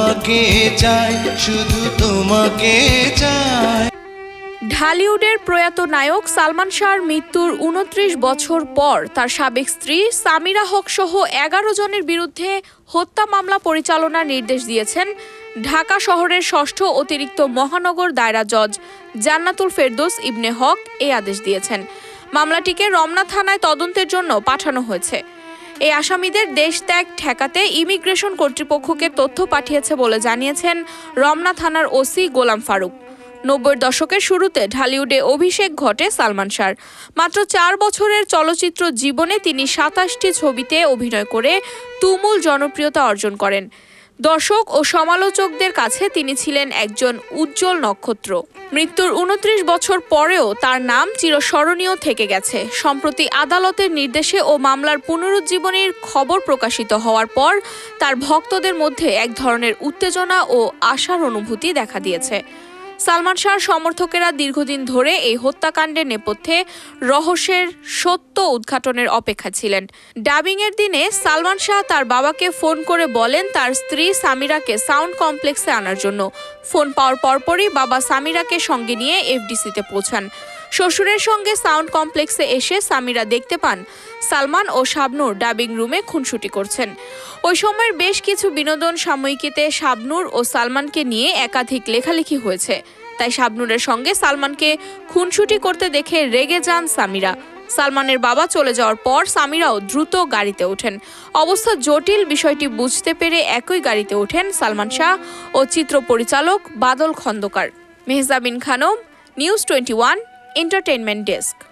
তোমাকে চাই, শুধু তোমাকে চাই। ঢালিউডের প্রয়াত নায়ক সালমান শাহর মৃত্যুর উনত্রিশ বছর পর তার সাবেক স্ত্রী সামিরা হক সহ এগারো জনের বিরুদ্ধে হত্যা মামলা পরিচালনার নির্দেশ দিয়েছেন ঢাকা শহরের ষষ্ঠ অতিরিক্ত মহানগর দায়রা জজ জান্নাতুল ফেরদৌস ইবনে হক এই আদেশ দিয়েছেন। মামলাটিকে রমনা থানায় তদন্তের জন্য পাঠানো হয়েছে। এই আসামিদের দেশ ত্যাগ ঠেকাতে ইমিগ্রেশন কর্তৃপক্ষকে তথ্য পাঠিয়েছে বলে জানিয়েছেন রমনা থানার ওসি গোলাম ফারুক। নব্বই দশকের শুরুতে ঢালিউডে অভিষেক ঘটে সালমান শাহর। মাত্র চার বছরের চলচ্চিত্র জীবনে তিনি সাতাশটি ছবিতে অভিনয় করে তুমুল জনপ্রিয়তা অর্জন করেন। দর্শক ও সমালোচকদের কাছে তিনি ছিলেন একজন উজ্জ্বল নক্ষত্র। মৃত্যুর উনত্রিশ বছর পরেও তার নাম চিরস্মরণীয় থেকে গেছে। সম্প্রতি আদালতের নির্দেশে ও মামলার পুনরুজ্জীবনের খবর প্রকাশিত হওয়ার পর তার ভক্তদের মধ্যে এক ধরনের উত্তেজনা ও আশার অনুভূতি দেখা দিয়েছে। সালমান শাহর সমর্থকেরা দীর্ঘদিন ধরে এই হত্যাকাণ্ডের নেপথ্যে রহস্যের সত্য উদ্ঘাটনের অপেক্ষা ছিলেন। ডাবিংয়ের দিনে সালমান শাহ তার বাবাকে ফোন করে বলেন, তার স্ত্রী সামিরাকে সাউন্ড কমপ্লেক্সে আনার জন্য। ফোন পাওয়ার পরপরই বাবা সামিরাকে সঙ্গে নিয়ে এফডিসিতে পৌঁছান। শ্বশুরের সঙ্গে সাউন্ড কমপ্লেক্সে এসে সামিরা দেখতে পান সালমান ও শাবনূর ডাবিং রুমে খুনসুটি করছেন। ওই সময়ের বেশ কিছু বিনোদন সাময়িকীতে শাবনূর ও সালমানকে নিয়ে একাধিক লেখালেখি হয়েছে। তাই শাবনূরের সঙ্গে সালমানকে খুনসুটি করতে দেখে রেগে যান সামিরা। সালমানের বাবা চলে যাওয়ার পর সামিরাও দ্রুত গাড়িতে ওঠেন। অবস্থা জটিল বিষয়টি বুঝতে পেরে একই গাড়িতে ওঠেন সালমান শাহ ও চিত্র পরিচালক Badal Khandakar. Mehjabin Khanam, news twenty one entertainment desk